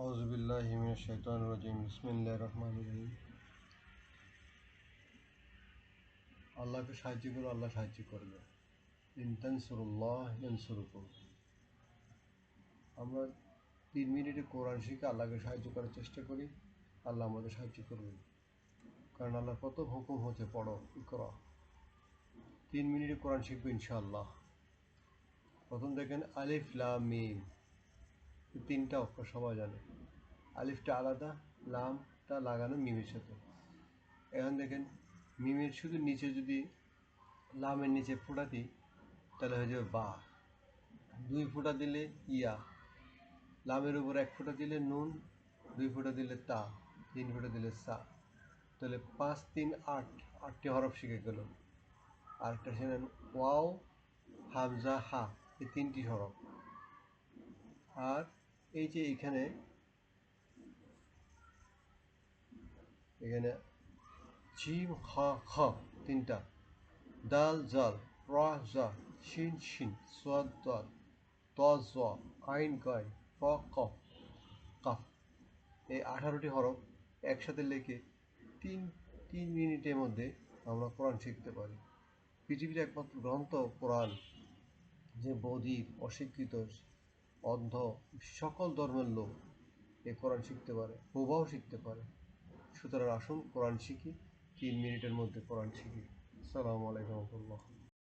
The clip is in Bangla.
আউজবিল্লাহিমিনশাইতানিম বিসমিল্লাহ রহমান রহিম। আল্লাহকে সাহায্য করো, আল্লাহ সাহায্য করবে। ইনতানসুরুল্লাহ ইয়ানসুরুকুম। আমরা তিন মিনিটে কোরআন শিখে আল্লাহকে সাহায্য করার চেষ্টা করি। আল্লাহ আমাদের সাহায্য করবেন। কারণ আল্লাহ কত হুকুম হতে পড়ো করা তিন মিনিটে কোরআন শিখবে ইনশাআল্লাহ। প্রথম দেখেন আলিফ লা মিম। তিনটা অক্ষর সবাই জানে। আলিফটা আলাদা, লামটা লাগানো মিমের সাথে। এখন দেখেন, মিমের শুধু নিচে যদি লামের নিচে ফোঁটা দিই, তাহলে হয়ে যাবে বা। দুই ফোঁটা দিলে ইয়া। লামের উপর এক ফোঁটা দিলে নুন, দুই ফোঁটা দিলে তা, তিন ফোঁটা দিলে সা। তাহলে পাঁচ, তিন, আট, আটটি হরফ শিখে গেল আরেকটা শুনেন ওয়াও, হামজা, হা, এই তিনটি হরফ। আর এই যে এখানে এখানে জিম খ খ, তিনটা। দাল, জাল রা জা, শিন শিন, সোয়াদ, দাল, ত, জ, আইন গাই ফ ক, কাফ। এই আঠারোটি হরফ একসাথে লেখে তিন তিন মিনিটের মধ্যে আমরা কোরআন শিখতে পারি। পৃথিবীর একমাত্র গ্রন্থ কোরআন, যে বধির অশিক্ষিত অন্ধ, সকল ধর্মের লোক এ কোরআন শিখতে পারে হুবাও শিখতে পারে। সুতরাং আসুন কোরআন শিখি, তিন মিনিটের মধ্যে কোরআন শিখি। সালামু আলাইকুম রহমতুল্লাহ।